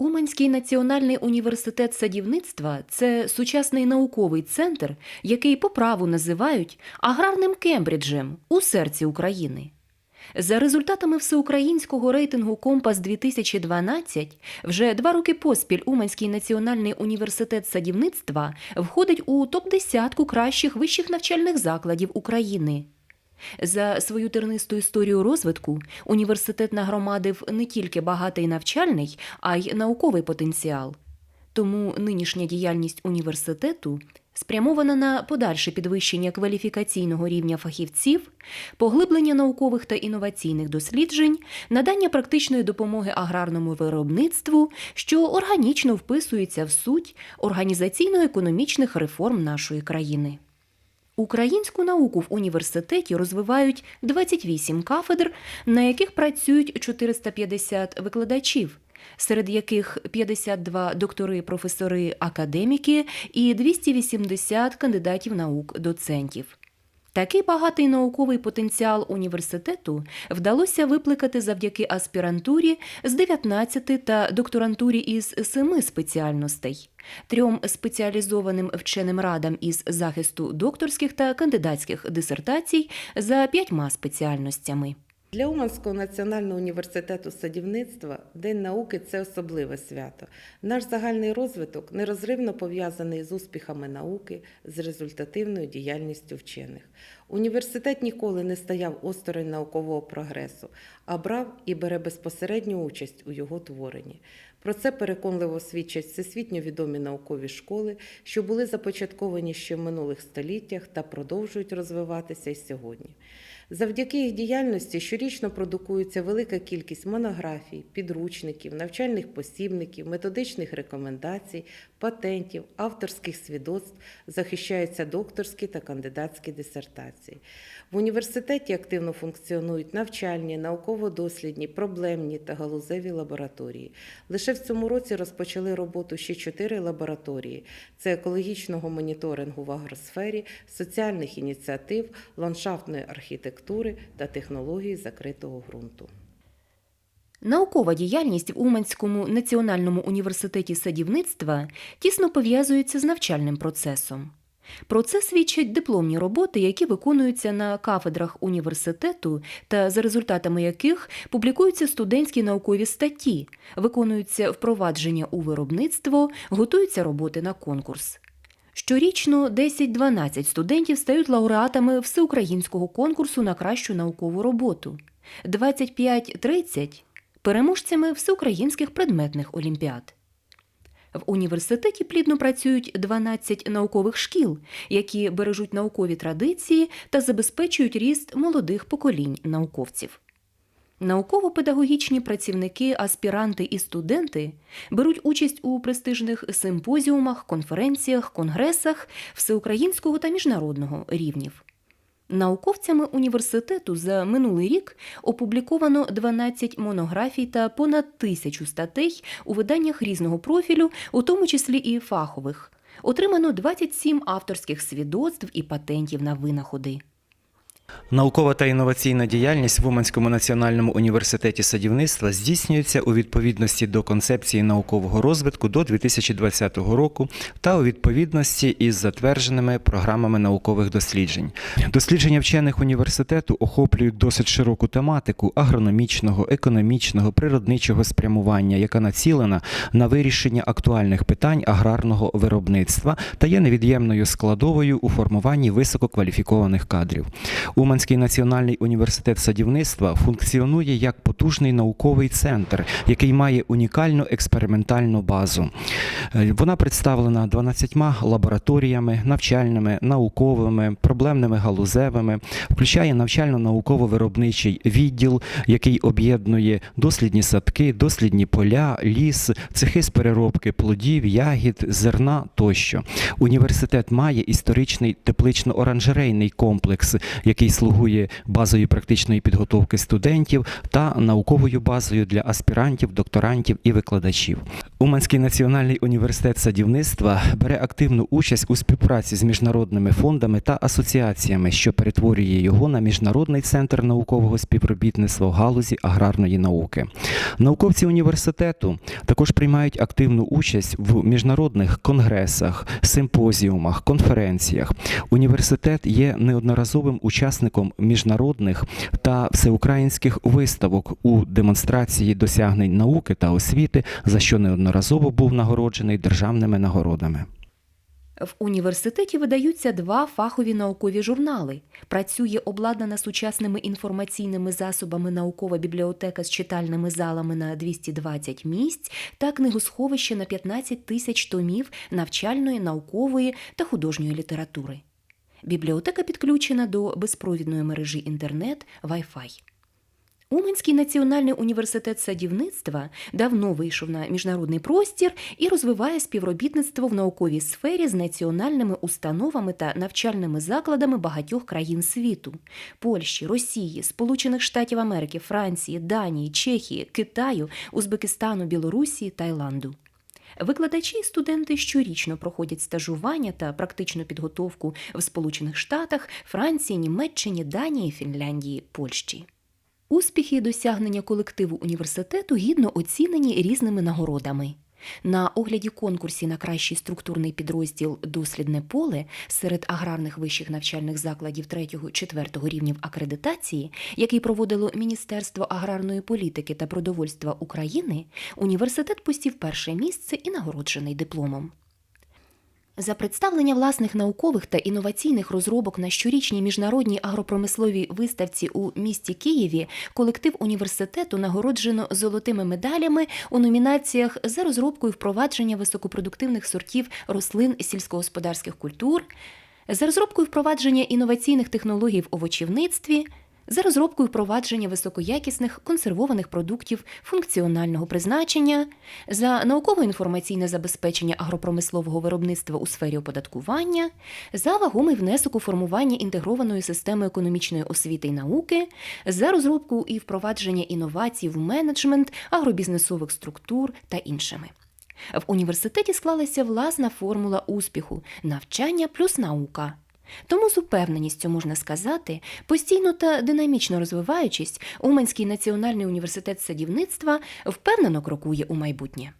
Уманський національний університет садівництва це сучасний науковий центр, який по праву називають аграрним Кембриджем у серці України. За результатами всеукраїнського рейтингу Компас 2012 вже два роки поспіль Уманський національний університет садівництва входить у топ-10 кращих вищих навчальних закладів України. За свою тернисту історію розвитку університет нагромадив не тільки багатий навчальний, а й науковий потенціал. Тому нинішня діяльність університету спрямована на подальше підвищення кваліфікаційного рівня фахівців, поглиблення наукових та інноваційних досліджень, надання практичної допомоги аграрному виробництву, що органічно вписується в суть організаційно-економічних реформ нашої країни. Українську науку в університеті розвивають 28 кафедр, на яких працюють 450 викладачів, серед яких 52 доктори, професори, академіки і 280 кандидатів наук доцентів. Такий багатий науковий потенціал університету вдалося викликати завдяки аспірантурі з 19 та докторантурі із 7 спеціальностей, трьом спеціалізованим вченим радам із захисту докторських та кандидатських дисертацій за п'ятьма спеціальностями. Для Уманського національного університету садівництва День науки це особливе свято. Наш загальний розвиток нерозривно пов'язаний з успіхами науки, з результативною діяльністю вчених. Університет ніколи не стояв осторонь наукового прогресу, а брав і бере безпосередню участь у його творенні. Про це переконливо свідчать всесвітньо відомі наукові школи, що були започатковані ще в минулих століттях та продовжують розвиватися й сьогодні. Завдяки їх діяльності щорічно продукується велика кількість монографій, підручників, навчальних посібників, методичних рекомендацій, патентів, авторських свідоцтв, захищаються докторські та кандидатські дисертації. В університеті активно функціонують навчальні, науково-дослідні, проблемні та галузеві лабораторії. Лише в цьому році розпочали роботу ще чотири лабораторії: це екологічного моніторингу в агросфері, соціальних ініціатив, ландшафтної архітектури та технології закритого ґрунту. Наукова діяльність в Уманському національному університеті садівництва тісно пов'язується з навчальним процесом. Про це свідчать дипломні роботи, які виконуються на кафедрах університету та за результатами яких публікуються студентські наукові статті, виконуються впровадження у виробництво, готуються роботи на конкурс. Щорічно 10-12 студентів стають лауреатами всеукраїнського конкурсу на кращу наукову роботу, 25-30 – переможцями всеукраїнських предметних олімпіад. В університеті плідно працюють 12 наукових шкіл, які бережуть наукові традиції та забезпечують ріст молодих поколінь науковців. Науково-педагогічні працівники, аспіранти і студенти беруть участь у престижних симпозіумах, конференціях, конгресах всеукраїнського та міжнародного рівнів. Науковцями університету за минулий рік опубліковано 12 монографій та понад тисячу статей у виданнях різного профілю, у тому числі і фахових. Отримано 27 авторських свідоцтв і патентів на винаходи. Наукова та інноваційна діяльність в Уманському національному університеті садівництва здійснюється у відповідності до концепції наукового розвитку до 2020 року та у відповідності із затвердженими програмами наукових досліджень. Дослідження вчених університету охоплюють досить широку тематику агрономічного, економічного, природничого спрямування, яка націлена на вирішення актуальних питань аграрного виробництва та є невід'ємною складовою у формуванні висококваліфікованих кадрів. Уманський національний університет садівництва функціонує як потужний науковий центр, який має унікальну експериментальну базу. Е, Вона представлена 12 лабораторіями, навчальними, науковими, проблемними галузевими, включає навчально-науково-виробничий відділ, який об'єднує дослідні садки, дослідні поля, ліс, цехи з переробки плодів, ягід, зерна тощо. Університет має історичний теплично-оранжерейний комплекс, який слугує базою практичної підготовки студентів та науковою базою для аспірантів, докторантів і викладачів. Уманський національний університет садівництва бере активну участь у співпраці з міжнародними фондами та асоціаціями, що перетворює його на міжнародний центр наукового співробітництва в галузі аграрної науки. Науковці університету також приймають активну участь в міжнародних конгресах, симпозіумах, конференціях. Університет є неодноразовим учасником міжнародних та всеукраїнських виставок у демонстрації досягнень науки та освіти, за що неодноразово був нагороджений державними нагородами. В університеті видаються два фахові наукові журнали. Працює обладнана сучасними інформаційними засобами наукова бібліотека з читальними залами на 220 місць та книгосховище на 15 тисяч томів навчальної, наукової та художньої літератури. Бібліотека підключена до безпровідної мережі інтернет Wi-Fi. Уманський національний університет садівництва давно вийшов на міжнародний простір і розвиває співробітництво в науковій сфері з національними установами та навчальними закладами багатьох країн світу Польщі, Росії, Сполучених Штатів Америки, Франції, Данії, Чехії, Китаю, Узбекистану, Білорусі, Таїланду. Викладачі і студенти щорічно проходять стажування та практичну підготовку в Сполучених Штатах, Франції, Німеччині, Данії, Фінляндії, Польщі. Успіхи і досягнення колективу університету гідно оцінені різними нагородами. На огляді конкурсі на кращий структурний підрозділ Дослідне поле серед аграрних вищих навчальних закладів 3-4 рівнів акредитації, який проводило Міністерство аграрної політики та продовольства України, університет посів перше місце і нагороджений дипломом. За представлення власних наукових та інноваційних розробок на щорічній міжнародній агропромисловій виставці у місті Києві колектив університету нагороджено золотими медалями у номінаціях за розробку і впровадження високопродуктивних сортів рослин сільськогосподарських культур, за розробку і впровадження інноваційних технологій в овочівництві, за розробку і впровадження високоякісних консервованих продуктів функціонального призначення, за науково-інформаційне забезпечення агропромислового виробництва у сфері оподаткування, за вагомий внесок у формування інтегрованої системи економічної освіти й науки, за розробку і впровадження інновацій в менеджмент агробізнесових структур та іншими. В університеті склалася власна формула успіху навчання плюс наука. Тому з упевненістю можна сказати, постійно та динамічно розвиваючись, Уманський національний університет садівництва впевнено крокує у майбутнє.